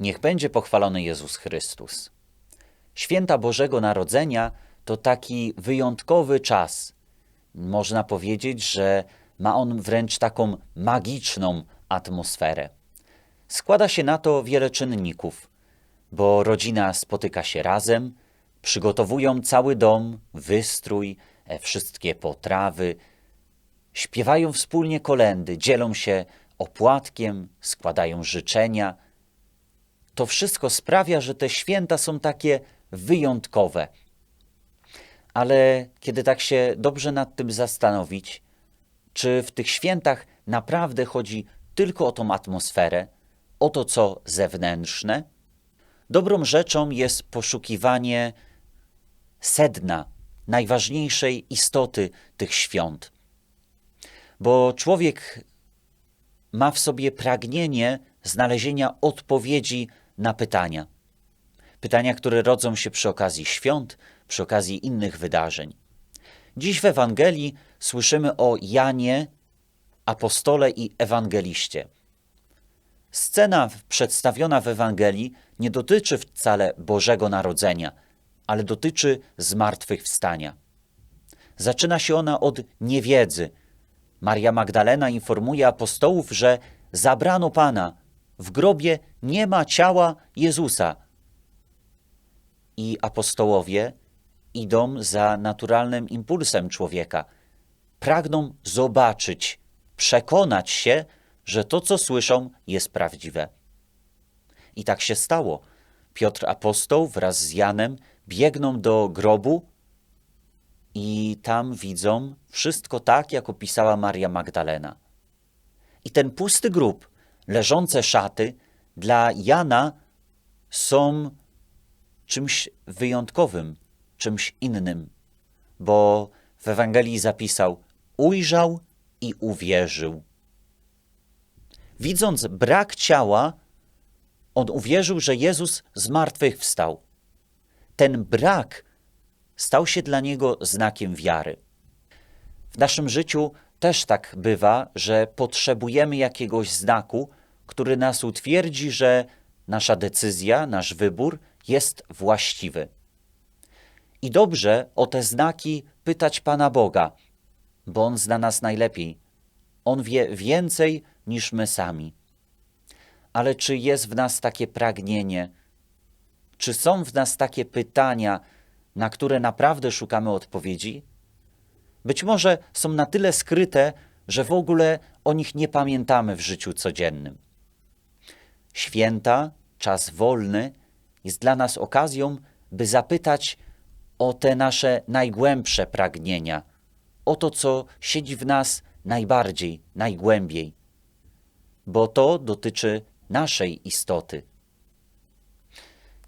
Niech będzie pochwalony Jezus Chrystus. Święta Bożego Narodzenia to taki wyjątkowy czas. Można powiedzieć, że ma on wręcz taką magiczną atmosferę. Składa się na to wiele czynników, bo rodzina spotyka się razem, przygotowują cały dom, wystrój, e, wszystkie potrawy, śpiewają wspólnie kolendy, dzielą się opłatkiem, składają życzenia. To wszystko sprawia, że te święta są takie wyjątkowe. Ale kiedy tak się dobrze nad tym zastanowić, czy w tych świętach naprawdę chodzi tylko o tą atmosferę, o to, co zewnętrzne? Dobrą rzeczą jest poszukiwanie sedna, najważniejszej istoty tych świąt. Bo człowiek ma w sobie pragnienie znalezienia odpowiedzi na pytania. Pytania, które rodzą się przy okazji świąt, przy okazji innych wydarzeń. Dziś w Ewangelii słyszymy o Janie, apostole i ewangeliście. Scena przedstawiona w Ewangelii nie dotyczy wcale Bożego Narodzenia, ale dotyczy zmartwychwstania. Zaczyna się ona od niewiedzy. Maria Magdalena informuje apostołów, że zabrano Pana, w grobie nie ma ciała Jezusa. I apostołowie idą za naturalnym impulsem człowieka. Pragną zobaczyć, przekonać się, że to, co słyszą, jest prawdziwe. I tak się stało. Piotr apostoł wraz z Janem biegną do grobu i tam widzą wszystko tak, jak opisała Maria Magdalena. I ten pusty grób, leżące szaty, dla Jana są czymś wyjątkowym, czymś innym, bo w Ewangelii zapisał: Ujrzał i uwierzył. Widząc brak ciała, on uwierzył, że Jezus zmartwychwstał. Ten brak stał się dla niego znakiem wiary. W naszym życiu też tak bywa, że potrzebujemy jakiegoś znaku, który nas utwierdzi, że nasza decyzja, nasz wybór jest właściwy. I dobrze o te znaki pytać Pana Boga, bo On zna nas najlepiej. On wie więcej niż my sami. Ale czy jest w nas takie pragnienie? Czy są w nas takie pytania, na które naprawdę szukamy odpowiedzi? Być może są na tyle skryte, że w ogóle o nich nie pamiętamy w życiu codziennym. Święta, czas wolny jest dla nas okazją, by zapytać o te nasze najgłębsze pragnienia, o to, co siedzi w nas najbardziej, najgłębiej, bo to dotyczy naszej istoty.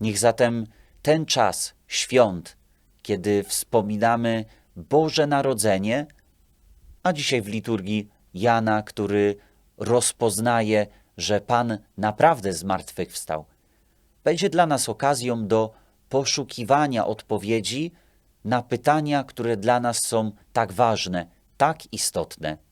Niech zatem ten czas świąt, kiedy wspominamy Boże Narodzenie, a dzisiaj w liturgii Jana, który rozpoznaje, że Pan naprawdę zmartwychwstał, będzie dla nas okazją do poszukiwania odpowiedzi na pytania, które dla nas są tak ważne, tak istotne.